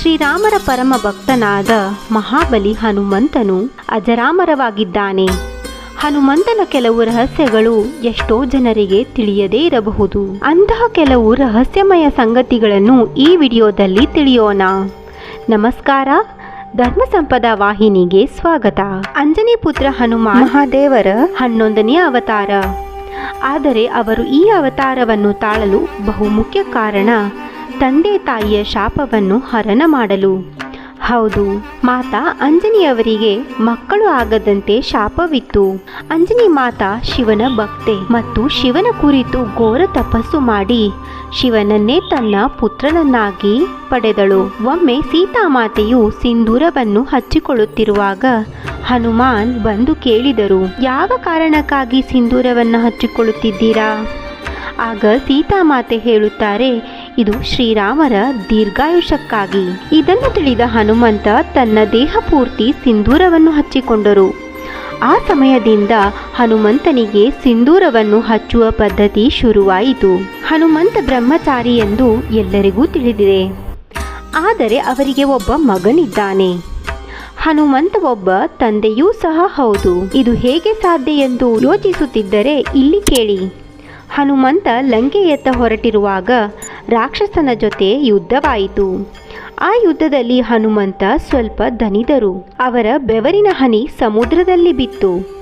ಶ್ರೀರಾಮರ ಪರಮ ಭಕ್ತನಾದ ಮಹಾಬಲಿ ಹನುಮಂತನು ಅಜರಾಮರವಾಗಿದ್ದಾನೆ. ಹನುಮಂತನ ಕೆಲವು ರಹಸ್ಯಗಳು ಎಷ್ಟೋ ಜನರಿಗೆ ತಿಳಿಯದೇ ಇರಬಹುದು. ಅಂತಹ ಕೆಲವು ರಹಸ್ಯಮಯ ಸಂಗತಿಗಳನ್ನು ಈ ವಿಡಿಯೋದಲ್ಲಿ ತಿಳಿಯೋಣ. ನಮಸ್ಕಾರ ಧರ್ಮ ಸಂಪದ ವಾಹಿನಿಗೆ ಸ್ವಾಗತ. ಅಂಜನಿ ಪುತ್ರ ಹನುಮ ಮಹಾದೇವರ ಹನ್ನೊಂದನೇ ಅವತಾರ. ಆದರೆ ಅವರು ಈ ಅವತಾರವನ್ನು ತಾಳಲು ಬಹುಮುಖ್ಯ ಕಾರಣ ತಂದೆ ತಾಯಿಯ ಶಾಪವನ್ನು ಹರಣ ಮಾಡಲು. ಹೌದು, ಮಾತಾ ಅಂಜನಿಯವರಿಗೆ ಮಕ್ಕಳು ಆಗದಂತೆ ಶಾಪವಿತ್ತು. ಅಂಜನಿ ಮಾತಾ ಶಿವನ ಭಕ್ತೆ ಮತ್ತು ಶಿವನ ಕುರಿತು ಘೋರ ತಪಸ್ಸು ಮಾಡಿ ಶಿವನನ್ನೇ ತನ್ನ ಪುತ್ರನನ್ನಾಗಿ ಪಡೆದಳು. ಒಮ್ಮೆ ಸೀತಾಮಾತೆಯು ಸಿಂಧೂರವನ್ನು ಹಚ್ಚಿಕೊಳ್ಳುತ್ತಿರುವಾಗ ಹನುಮಾನ್ ಬಂದು ಕೇಳಿದರು, ಯಾವ ಕಾರಣಕ್ಕಾಗಿ ಸಿಂಧೂರವನ್ನು ಹಚ್ಚಿಕೊಳ್ಳುತ್ತಿದ್ದೀರಾ? ಆಗ ಸೀತಾಮಾತೆ ಹೇಳುತ್ತಾರೆ ಇದು ಶ್ರೀರಾಮರ ದೀರ್ಘಾಯುಷಕ್ಕಾಗಿ ಇದನ್ನು ತಿಳಿದ ಹನುಮಂತ ತನ್ನ ದೇಹ ಪೂರ್ತಿ ಸಿಂಧೂರವನ್ನು ಹಚ್ಚಿಕೊಂಡರು. ಆ ಸಮಯದಿಂದ ಹನುಮಂತನಿಗೆ ಸಿಂಧೂರವನ್ನು ಹಚ್ಚುವ ಪದ್ಧತಿ ಶುರುವಾಯಿತು. ಹನುಮಂತ ಬ್ರಹ್ಮಚಾರಿ ಎಂದು ಎಲ್ಲರಿಗೂ ತಿಳಿದಿದೆ. ಆದರೆ ಅವರಿಗೆ ಒಬ್ಬ ಮಗನಿದ್ದಾನೆ. ಹನುಮಂತ ಒಬ್ಬ ತಂದೆಯೂ ಸಹ ಹೌದು. ಇದು ಹೇಗೆ ಸಾಧ್ಯ ಎಂದು ಯೋಚಿಸುತ್ತಿದ್ದರೆ ಇಲ್ಲಿ ಕೇಳಿ. ಹನುಮಂತ ಲಂಕೆಯತ್ತ ಹೊರಟಿರುವಾಗ ರಾಕ್ಷಸನ ಜೊತೆ ಯುದ್ಧವಾಯಿತು. ಆ ಯುದ್ಧದಲ್ಲಿ ಹನುಮಂತ ಸ್ವಲ್ಪ ದನಿದರು ಅವರ ಬೆವರಿನ ಹನಿ ಸಮುದ್ರದಲ್ಲಿ ಬಿತ್ತು.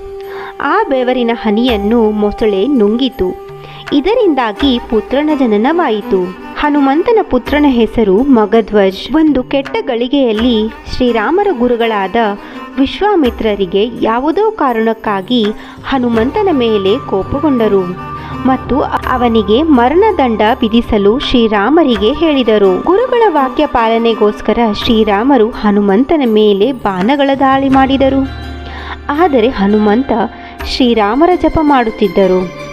ಆ ಬೆವರಿನ ಹನಿಯನ್ನು ಮೊಸಳೆ ನುಂಗಿತು. ಇದರಿಂದಾಗಿ ಪುತ್ರನ ಜನನವಾಯಿತು. ಹನುಮಂತನ ಪುತ್ರನ ಹೆಸರು ಮಗಧ್ವಜ್. ಒಂದು ಕೆಟ್ಟ ಗಳಿಗೆಯಲ್ಲಿ ಶ್ರೀರಾಮರ ಗುರುಗಳಾದ ವಿಶ್ವಾಮಿತ್ರರಿಗೆ ಯಾವುದೋ ಕಾರಣಕ್ಕಾಗಿ ಹನುಮಂತನ ಮೇಲೆ ಕೋಪಗೊಂಡರು. ಮತ್ತು ಅವನಿಗೆ ಮರಣದಂಡ ವಿಧಿಸಲು ಶ್ರೀರಾಮರಿಗೆ ಹೇಳಿದರು. ಗುರುಗಳ ವಾಕ್ಯ ಪಾಲನೆಗೋಸ್ಕರ ಶ್ರೀರಾಮರು ಹನುಮಂತನ ಮೇಲೆ ಬಾಣಗಳ ದಾಳಿ ಮಾಡಿದರು. ಆದರೆ ಹನುಮಂತ ಶ್ರೀರಾಮರ ಜಪ ಮಾಡುತ್ತಿದ್ದರು.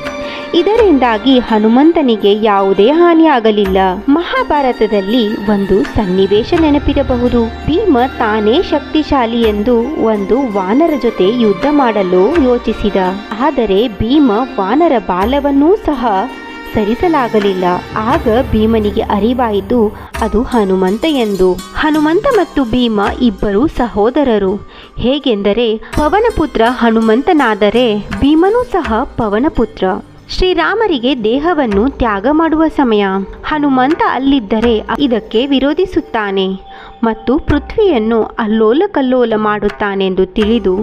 ಇದರಿಂದಾಗಿ ಹನುಮಂತನಿಗೆ ಯಾವುದೇ ಹಾನಿಯಾಗಲಿಲ್ಲ. ಮಹಾಭಾರತದಲ್ಲಿ ಒಂದು ಸನ್ನಿವೇಶ ನೆನಪಿರಬಹುದು. ಭೀಮ ತಾನೇ ಶಕ್ತಿಶಾಲಿ ಎಂದು ಒಂದು ವಾನರ ಜೊತೆ ಯುದ್ಧ ಮಾಡಲು ಯೋಚಿಸಿದ. ಆದರೆ ಭೀಮ ವಾನರ ಬಾಲವನ್ನೂ ಸಹ ಸರಿಸಲಾಗಲಿಲ್ಲ. ಆಗ ಭೀಮನಿಗೆ ಅರಿವಾಯಿತು, ಅದು ಹನುಮಂತ ಎಂದು. ಹನುಮಂತ ಮತ್ತು ಭೀಮ ಇಬ್ಬರು ಸಹೋದರರು. ಹೇಗೆಂದರೆ, ಪವನಪುತ್ರ ಹನುಮಂತನಾದರೆ ಭೀಮನೂ ಸಹ ಪವನಪುತ್ರ. ಶ್ರೀರಾಮರಿಗೆ ದೇಹವನ್ನು ತ್ಯಾಗ ಮಾಡುವ ಸಮಯ. ಹನುಮಂತ ಅಲ್ಲಿದ್ದರೆ ಇದಕ್ಕೆ ವಿರೋಧಿಸುತ್ತಾನೆ ಮತ್ತು ಪೃಥ್ವಿಯನ್ನು ಅಲ್ಲೋಲ ಕಲ್ಲೋಲ ಮಾಡುತ್ತಾನೆಂದು ತಿಳಿದು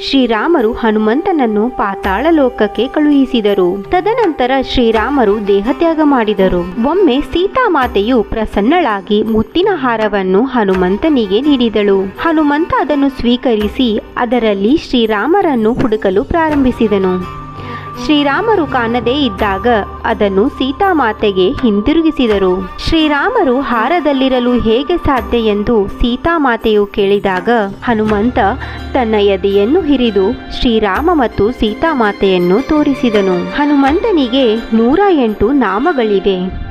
ಶ್ರೀರಾಮರು ಹನುಮಂತನನ್ನು ಪಾತಾಳ ಲೋಕಕ್ಕೆ ಕಳುಹಿಸಿದರು. ತದನಂತರ ಶ್ರೀರಾಮರು ದೇಹತ್ಯಾಗ ಮಾಡಿದರು. ಒಮ್ಮೆ ಸೀತಾಮಾತೆಯು ಪ್ರಸನ್ನಳಾಗಿ ಮುತ್ತಿನ ಹಾರವನ್ನು ಹನುಮಂತನಿಗೆ ನೀಡಿದಳು. ಹನುಮಂತ ಅದನ್ನು ಸ್ವೀಕರಿಸಿ ಅದರಲ್ಲಿ ಶ್ರೀರಾಮರನ್ನು ಹುಡುಕಲು ಪ್ರಾರಂಭಿಸಿದನು. ಶ್ರೀರಾಮರು ಕಾಣದೇ ಇದ್ದಾಗ ಅದನ್ನು ಸೀತಾಮಾತೆಗೆ ಹಿಂದಿರುಗಿಸಿದರು. ಶ್ರೀರಾಮರು ಹಾರದಲ್ಲಿರಲು ಹೇಗೆ ಸಾಧ್ಯ ಎಂದು ಸೀತಾಮಾತೆಯು ಕೇಳಿದಾಗ, ಹನುಮಂತ ತನ್ನ ಎದೆಯನ್ನು ಹಿರಿದು ಶ್ರೀರಾಮ ಮತ್ತು ಸೀತಾಮಾತೆಯನ್ನು ತೋರಿಸಿದನು. ಹನುಮಂತನಿಗೆ ನೂರ ಎಂಟು ನಾಮಗಳಿವೆ.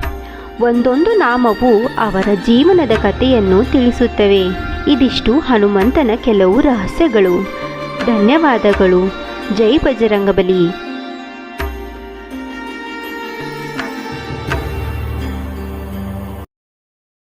ಒಂದೊಂದು ನಾಮವು ಅವರ ಜೀವನದ ಕಥೆಯನ್ನು ತಿಳಿಸುತ್ತವೆ. ಇದಿಷ್ಟು ಹನುಮಂತನ ಕೆಲವು ರಹಸ್ಯಗಳು. ಧನ್ಯವಾದಗಳು. ಜೈ ಬಜರಂಗಬಲಿ.